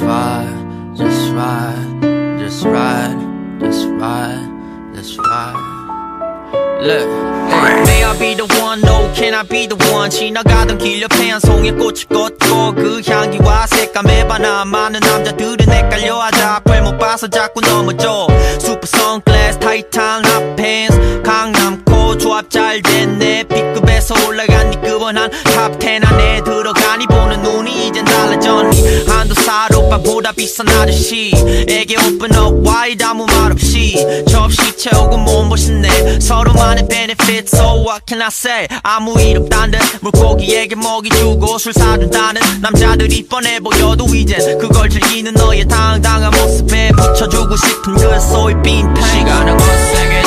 ride, just ride, just ride, just ride. Look, hey, may I be the one? No, can I be the one? 지나가던 길 옆에 한 송이 꽃을 꽂고 그 향기와 색감에 반한 많은 남자들은 헷갈려 하자 앞을 못 봐서 자꾸 넘어져 슈퍼 선글라스 타이탄 핫팬츠 강남코 조합 잘 됐네 B 급에서 올라간 니급 원한 탑10 안에 들어가니 보는 눈이 이젠 달라졌니? 한도 살 오빠보다 비싼 아저씨에게 open up wide 아무 말 없이. 접시 채우고 몸보신네 서로만의 benefit so what can I say? 아무 일 없단데 물고기에게 먹이 주고 술 사준다는 남자들이 뻔해 보여도 이젠 그걸 즐기는 너의 당당한 모습에 붙여주고 싶은 그 소이빈 펜 시간은 거세게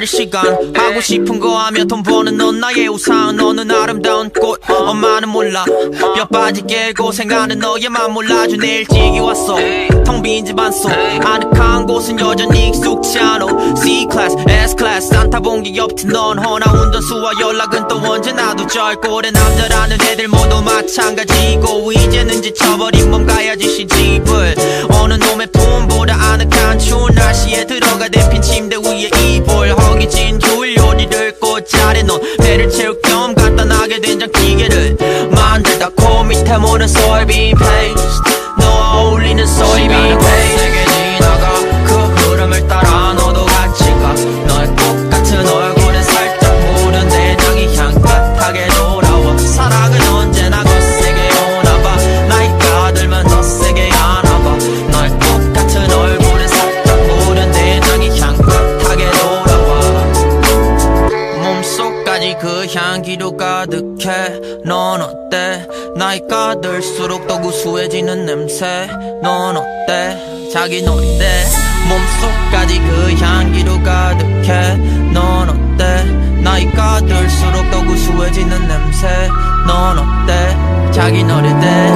돈 받을 시간. 하고 싶은 거 하며 돈 버는 넌 나의 우상. 너는 아름다운 꽃. 엄마는 몰라. 뼈 빠지게 고생하는 너의만 몰라준 일찍이 왔어. 텅 빈 집 안 속. 아늑한 곳은 여전히 익숙치 않아. C-class, S-class 산타 본게 옆트 넌 허나 운전수와 연락은 또 언제나 도 절골의 남자라는 애들 모두 마찬가지고 이제는 지쳐버린 몸 가야지 시집을 배를 채울 겸 간단하게 된장 기계를 만들다. 코 밑에 모는 소이빈 페이스트 너와 어울리는 소이 몸속까지 그 향기로 가득해. 넌 어때? 나이가 들수록 더 구수해지는 냄새. 넌 어때? 자기 노래대. 몸속까지 그 향기로 가득해. 넌 어때? 나이가 들수록 더 구수해지는 냄새. 넌 어때? 자기 노래대